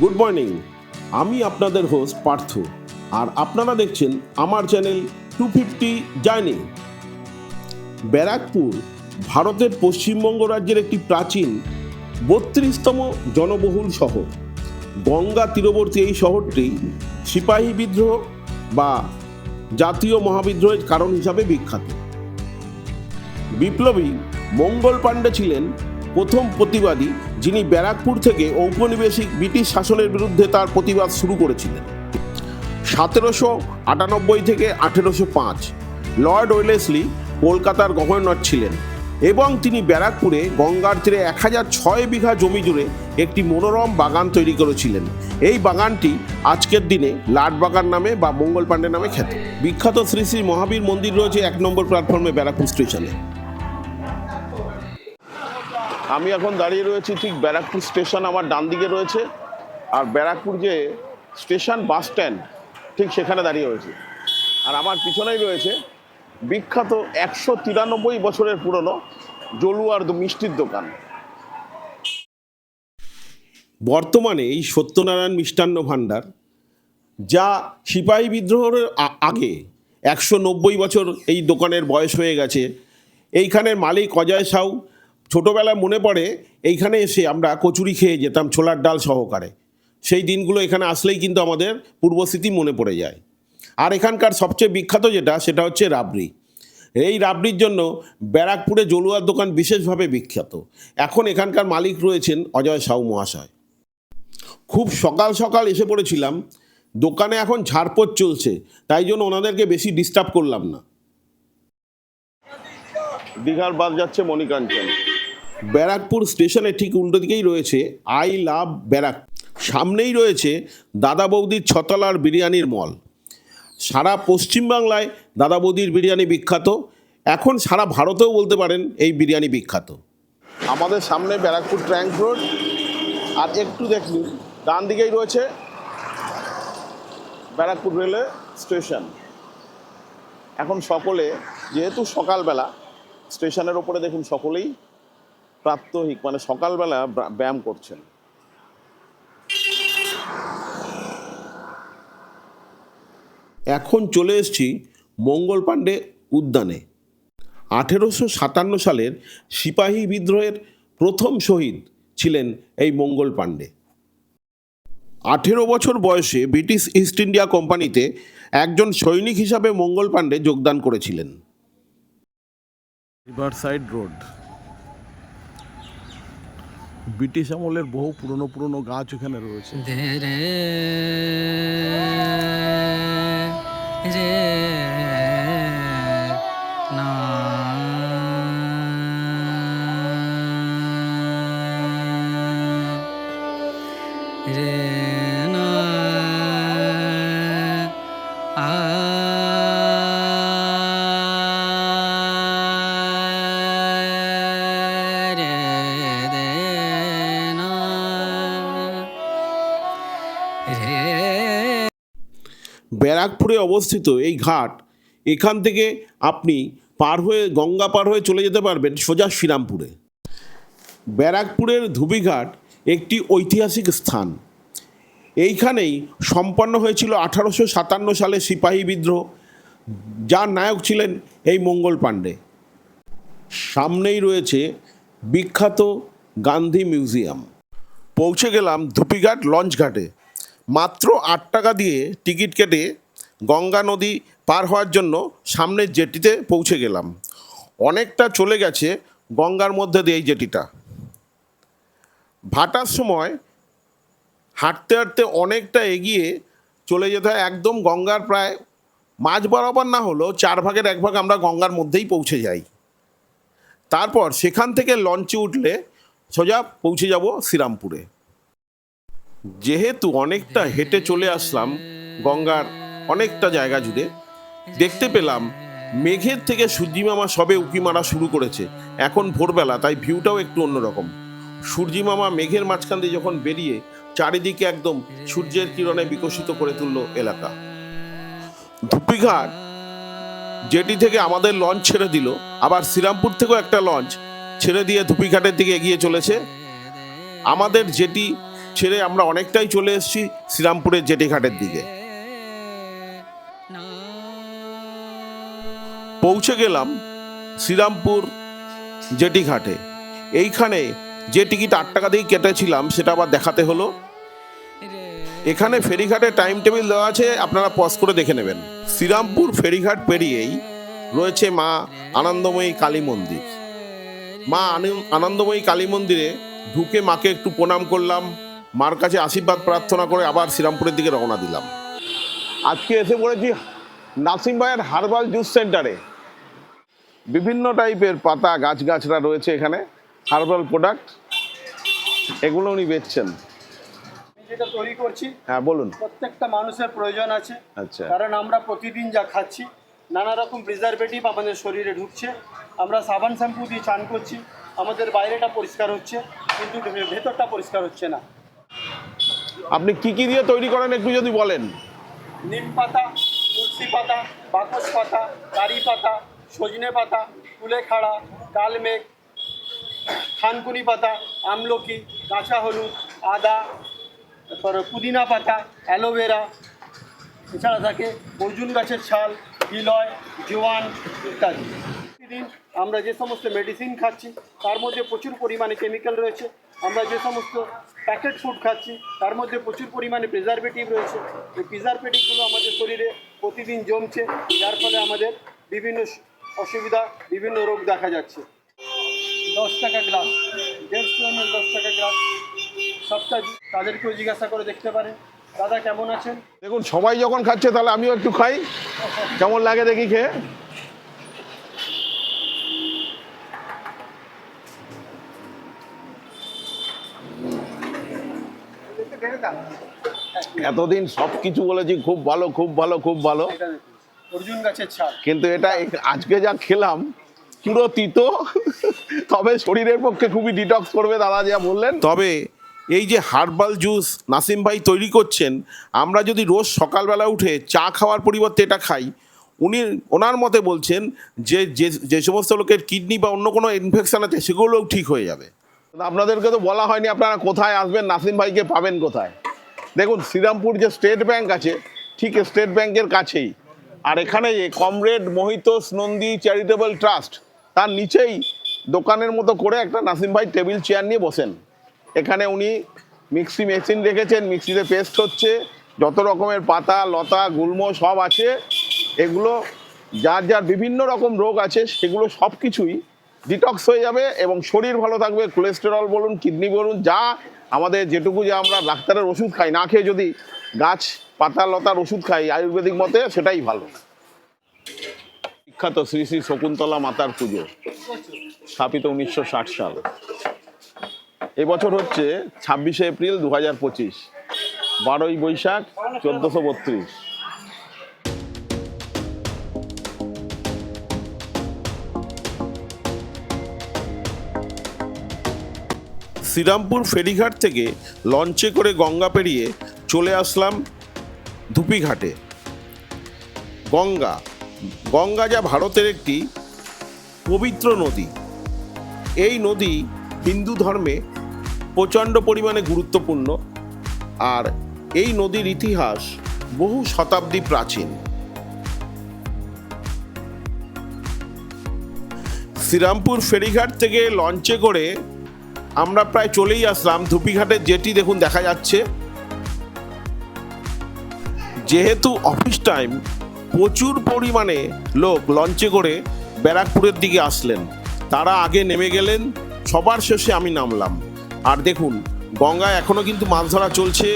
Good morning আমি আপনাদের host Partha. আর আপনারা দেখছেন আমার channel two fifty journey Barrackpore, ভারতের পশ্চিমবঙ্গ রাজ্যের একটি প্রাচীন, বত্রিশতম জনবহুল শহর। গঙ্গা তীরবর্তী এই শহরটি সিপাহী বিদ্রোহ বা জাতীয় মহাবিদ্রোহের কারণ হিসাবে বিখ্যাত। বিপ্লবী মঙ্গল পাণ্ডে ছিলেন প্রথম প্রতিবাদী, যিনি ব্যারাকপুর থেকে ঔপনিবেশিক ব্রিটিশ শাসনের বিরুদ্ধে তার প্রতিবাদ শুরু করেছিলেন। সতেরোশো আটানব্বই থেকে আঠেরোশো পাঁচ, লর্ড ওয়েলেসলি কলকাতার গভর্নর ছিলেন এবং তিনি ব্যারাকপুরে গঙ্গার তীরে এক হাজার ছয় বিঘা জমি জুড়ে একটি মনোরম বাগান তৈরি করেছিলেন। এই বাগানটি আজকের দিনে লাট বাগান নামে বা মঙ্গল পাণ্ডে নামে খ্যাত। বিখ্যাত শ্রী শ্রী মহাবীর মন্দির রয়েছে এক নম্বর প্ল্যাটফর্মে ব্যারাকপুর স্টেশনে। আমি এখন দাঁড়িয়ে রয়েছি ঠিক ব্যারাকপুর স্টেশন আমার ডান দিকে রয়েছে। আর ব্যারাকপুর যে স্টেশন বাস স্ট্যান্ড, ঠিক সেখানে দাঁড়িয়ে রয়েছে। আর আমার পিছনেই রয়েছে বিখ্যাত একশো তিরানব্বই বছরের পুরনো জলুয়ার মিষ্টির দোকান। বর্তমানে এই সত্যনারায়ণ মিষ্টান্ন ভাণ্ডার, যা সিপাহী বিদ্রোহের আগে একশো নব্বই বছর এই দোকানের বয়স হয়ে গেছে, এইখানের মালিক অজয় সাউ ছোটোবেলায় মনে পড়ে, এইখানে এসে আমরা কচুরি খেয়ে যেতাম ছোলার ডাল সহকারে। সেই দিনগুলো এখানে আসলেই কিন্তু আমাদের পূর্বস্মৃতি মনে পড়ে যায়। আর এখানকার সবচেয়ে বিখ্যাত যেটা, সেটা হচ্ছে রাবড়ি। এই রাবড়ির জন্য ব্যারাকপুরে জলুয়ার দোকান বিশেষভাবে বিখ্যাত। এখন এখানকার মালিক রয়েছেন অজয় সাউ মহাশয়। খুব সকাল সকাল এসে পড়েছিলাম। দোকানে এখন ঝাড়পোছ চলছে, তাই জন্য ওনাদেরকে বেশি ডিস্টার্ব করলাম না। দীঘার বাদ যাচ্ছে মণিকাঞ্চন। ব্যারাকপুর স্টেশনের ঠিক উল্টো দিকেই রয়েছে আই লাভ ব্যারাক। সামনেই রয়েছে দাদা বৌদির ছতলার বিরিয়ানির মল। সারা পশ্চিমবাংলায় দাদা বৌদির বিরিয়ানি বিখ্যাত। এখন সারা ভারতেও বলতে পারেন এই বিরিয়ানি বিখ্যাত। আমাদের সামনে ব্যারাকপুর ট্র্যাঙ্ক রোড। আর একটু দেখুন ডান দিকেই রয়েছে ব্যারাকপুর রেলওয়ে স্টেশন। এখন সকলে, যেহেতু সকালবেলা, স্টেশনের ওপরে দেখুন সকলেই প্রাত্যহিক মানে সকালবেলা ব্যায়াম করছেন। এখন চলে এসেছি মঙ্গল পাণ্ডে উদ্যানে। আঠেরোশো সাতান্ন সালের সিপাহী বিদ্রোহের প্রথম শহীদ ছিলেন এই মঙ্গল পাণ্ডে। আঠেরো বছর বয়সে ব্রিটিশ ইস্ট ইন্ডিয়া কোম্পানিতে একজন সৈনিক হিসাবে মঙ্গল পাণ্ডে যোগদান করেছিলেন। River side road. ব্রিটিশ আমলের বহু পুরনো পুরনো গাছ ওখানে রয়েছে। ব্যারাকপুরে অবস্থিত এই ঘাট, এখান থেকে আপনি পার হয়ে গঙ্গা পার হয়ে চলে যেতে পারবেন সোজা শ্রীরামপুরে। ব্যারাকপুরের ধুবিঘাট একটি ঐতিহাসিক স্থান। এইখানেই সম্পন্ন হয়েছিল আঠারোশো সাতান্ন সালে সিপাহী বিদ্রোহ, যার নায়ক ছিলেন এই মঙ্গল পাণ্ডে। সামনেই রয়েছে বিখ্যাত গান্ধী মিউজিয়াম। পৌঁছে গেলাম ধুপিঘাট লঞ্চ ঘাটে। মাত্র আট টাকা দিয়ে টিকিট কেটে গঙ্গা নদী পার হওয়ার জন্য সামনের জেটিতে পৌঁছে গেলাম। অনেকটা চলে গেছে গঙ্গার মধ্যে দিয়ে এই জেটিটা। ভাটার সময় হাঁটতে হাঁটতে অনেকটা এগিয়ে চলে যেতে হয় একদম গঙ্গার প্রায় মাঝ বরাবর না হলেও চার ভাগের এক ভাগ আমরা গঙ্গার মধ্যেই পৌঁছে যাই। তারপর সেখান থেকে লঞ্চে উঠলে সোজা পৌঁছে যাব শ্রীরামপুরে। যেহেতু অনেকটা হেঁটে চলে আসলাম গঙ্গার অনেকটা জায়গা জুড়ে, দেখতে পেলাম মেঘের থেকে সূর্যি মামা সবে উকি মারা শুরু করেছে। এখন ভোরবেলা, তাই ভিউটাও একটু অন্যরকম। সূর্যি মামা মেঘের মাঝখান দিয়ে যখন বেরিয়ে চারিদিকে একদম সূর্যের কিরণে বিকশিত করে তুললো এলাকা। ধুপিঘাট, যেটি থেকে আমাদের লঞ্চ ছেড়ে দিল, আবার শ্রীরামপুর থেকেও একটা লঞ্চ ছেড়ে দিয়ে ধুপিঘাটের দিকে এগিয়ে চলেছে। আমাদের জেটি ছেড়ে আমরা অনেকটাই চলে এসেছি শ্রীরামপুরের জেটিঘাটের দিকে। পৌঁছে গেলাম শ্রীরামপুর জেটিঘাটে। এইখানে যে টিকিট আট টাকা দিয়ে কেটেছিলাম, সেটা আবার দেখাতে হলো। এখানে ফেরিঘাটে টাইম টেবিল দেওয়া আছে, আপনারা পজ করে দেখে নেবেন। শ্রীরামপুর ফেরিঘাট পেরিয়েই রয়েছে মা আনন্দময়ী কালী মন্দির। মা আনন্দ- আনন্দময়ী কালী মন্দিরে ঢুকে মাকে একটু প্রণাম করলাম। মার কাছে আশীর্বাদ প্রার্থনা করে আবার শ্রীরামপুরের দিকে রওনা দিলাম। আজকে এসে পড়েছি নাসিম ভাইয়ের হার্বাল জুস সেন্টারে। বিভিন্ন টাইপের পাতা গাছগাছরা রয়েছে এখানে হার্বাল প্রোডাক্ট। এগুলো উনি বেচছেন। আমি যেটা তৈরি করছি হ্যাঁ বলুন। প্রত্যেকটা মানুষের প্রয়োজন আছে। আচ্ছা। কারণ আমরা প্রতিদিন যা খাচ্ছি নানা রকম প্রিজারভেটিভ আমাদের শরীরে ঢুকছে। আমরা সাবান শ্যাম্পু দিয়ে চান করছি আমাদের বাইরেটা পরিষ্কার হচ্ছে কিন্তু ভেতরটা পরিষ্কার হচ্ছে না। আপনি কি কি দিয়ে তৈরি করেন একটু যদি বলেন? নিম পাতা, তুলসী পাতা বাকস পাতা, কারি পাতা, সজনে পাতা কুলেখাড়া কালমেঘ থানকুনি পাতা, আমলকি কাঁচা হলুদ, আদা, তারপরে পুদিনা পাতা, অ্যালোভেরা, এছাড়া থাকে অর্জুন গাছের ছাল, বিলয়, জোয়ান ইত্যাদি। প্রতিদিন আমরা যে সমস্ত মেডিসিন খাচ্ছি, তার মধ্যে প্রচুর পরিমাণে কেমিক্যাল রয়েছে। আমরা যে সমস্ত প্যাকেট ফুড খাচ্ছি, তার মধ্যে প্রচুর পরিমাণে প্রিজারভেটিভ রয়েছে। এই প্রিজারভেটিভগুলো আমাদের শরীরে প্রতিদিন জমছে, যার ফলে আমাদের বিভিন্ন অসুবিধা, বিভিন্ন রোগ দেখা যাচ্ছে। দশ টাকা গ্লাস দেড়শো এম দশ টাকা গ্লাস সবটা তাদেরকেও জিজ্ঞাসা করে দেখতে পারেন। দাদা, কেমন আছেন? দেখুন, সবাই যখন খাচ্ছে, তাহলে আমিও একটু খাই। কেমন লাগে দেখি খেয়ে? এতদিন সব কিছু বলেছি খুব ভালো খুব ভালো খুব ভালো। অর্জুন গাছের ছাল। কিন্তু এটা এক- আজকে যা খেলাম পুরো তিতো তবে শরীরের পক্ষে খুবই ডিটক্স করবে দাদা যা বললেন। তবে এই যে হার্বাল জুস নাসিম ভাই তৈরি করছেন আমরা যদি রোজ সকালবেলা উঠে চা খাওয়ার পরিবর্তে এটা খাই উনি ওনার মতে বলছেন যে যে যে সমস্ত লোকের কিডনি বা অন্য কোনো ইনফেকশন আছে সেগুলোও ঠিক হয়ে যাবে। আপনাদেরকে তো বলা হয়নি আপনারা কোথায় আসবেন, নাসিম ভাইকে পাবেন কোথায়। দেখুন, শ্রীরামপুর যে স্টেট ব্যাংক আছে, ঠিক স্টেট ব্যাংকের কাছেই। আর এখানে যে comrade Mohitosh Nandi charitable trust, তার নিচেই দোকানের মতো করে একটা নাসিম ভাই টেবিল চেয়ার নিয়ে বসেন। এখানে উনি মিক্সি মেশিন রেখেছেন, মিক্সিতে পেস্ট হচ্ছে, যত রকমের পাতা, লতা, গুল্ম সব আছে। এগুলো, যার যার বিভিন্ন রকম রোগ আছে, সেগুলো সব কিছুই ডিটক্স হয়ে যাবে এবং শরীর ভালো থাকবে কোলেস্টেরল বলুন কিডনি বলুন, যা আমাদের যেটুকু যে আমরা ডাক্তারের ওষুধ খাই, না খেয়ে যদি গাছ পাতা লতার ওষুধ খাই আয়ুর্বেদিক মতে, সেটাই ভালো। বিখ্যাত শ্রী শ্রী শকুন্তলা মাতার পুজো, স্থাপিত উনিশশো ষাট সাল। এবছর হচ্ছে ছাব্বিশে এপ্রিল দু হাজার পঁচিশ, বারোই বৈশাখ চোদ্দোশো বত্রিশ। শ্রীরামপুর ফেরিঘাট থেকে লঞ্চে করে গঙ্গা পেরিয়ে চলে আসলাম ধুপিঘাটে। গঙ্গা গঙ্গা যা ভারতের একটি পবিত্র নদী। এই নদী হিন্দু ধর্মে প্রচণ্ড পরিমাণে গুরুত্বপূর্ণ আর এই নদীর ইতিহাস বহু শতাব্দী প্রাচীন। শ্রীরামপুর ফেরিঘাট থেকে লঞ্চে করে আমরা প্রায় চলেই আসলাম। ধুপিঘাটের জেটি দেখুন, দেখা যাচ্ছে। যেহেতু অফিস টাইম প্রচুর পরিমাণে লোক লঞ্চে করে ব্যারাকপুরের দিকে আসলেন। তারা আগে নেমে গেলেন, সবার শেষে আমি নামলাম। আর দেখুন, গঙ্গায় এখনও কিন্তু মাছ ধরা চলছে।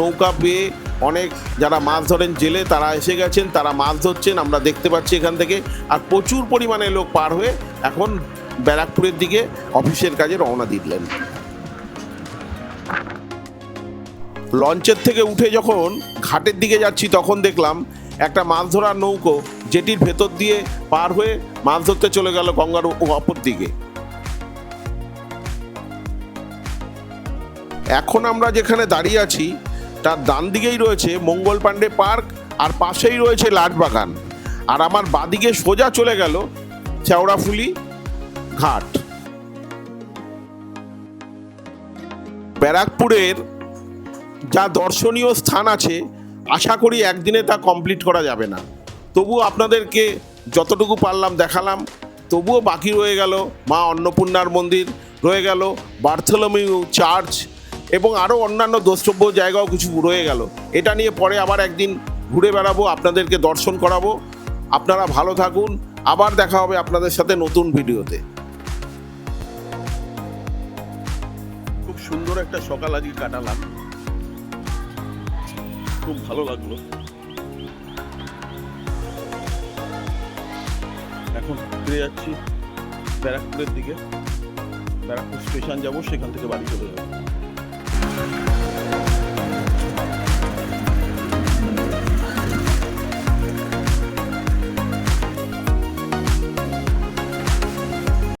নৌকা পেয়ে অনেক যারা মাছ ধরেন জেলে, তারা এসে গেছেন, তারা মাছ ধরছেন, আমরা দেখতে পাচ্ছি এখান থেকে। আর প্রচুর পরিমাণে লোক পার হয়ে এখন ব্যারাকপুরের দিকে অফিসের কাজে রওনা দিলেন। লঞ্চের থেকে উঠে যখন ঘাটের দিকে যাচ্ছি, তখন দেখলাম একটা মাছ ধরার নৌকো যেটির ভেতর দিয়ে পার হয়ে মাছ ধরতে চলে গেল গঙ্গার অপর দিকে। এখন আমরা যেখানে দাঁড়িয়ে আছি, তার ডান দিকেই রয়েছে মঙ্গল পাণ্ডে পার্ক, আর পাশেই রয়েছে লাটবাগান। আর আমার বাদিকে সোজা চলে গেল, শেওড়াফুলি ঘাট। ব্যারাকপুরের যা দর্শনীয় স্থান আছে, আশা করি একদিনে তা কমপ্লিট করা যাবে না। তবু আপনাদেরকে যতটুকু পারলাম দেখালাম, তবুও বাকি রয়ে গেল মা অন্নপূর্ণার মন্দির, রয়ে গেল বার্থোলমিউ চার্চ এবং আরও অন্যান্য দ্রষ্টব্য জায়গাও কিছু রয়ে গেল। এটা নিয়ে পরে আবার একদিন ঘুরে বেড়াবো, আপনাদেরকে দর্শন করাবো। আপনারা ভালো থাকুন, আবার দেখা হবে আপনাদের সাথে নতুন ভিডিওতে। সুন্দর একটা সকাল আজকে কাটালাম। খুব ভালো লাগল। এখন ফিরে যাচ্ছি ব্যারাকপুরের দিকে। ব্যারাকপুর স্টেশন যাব, সেখান থেকে বাড়ি চলে যাব।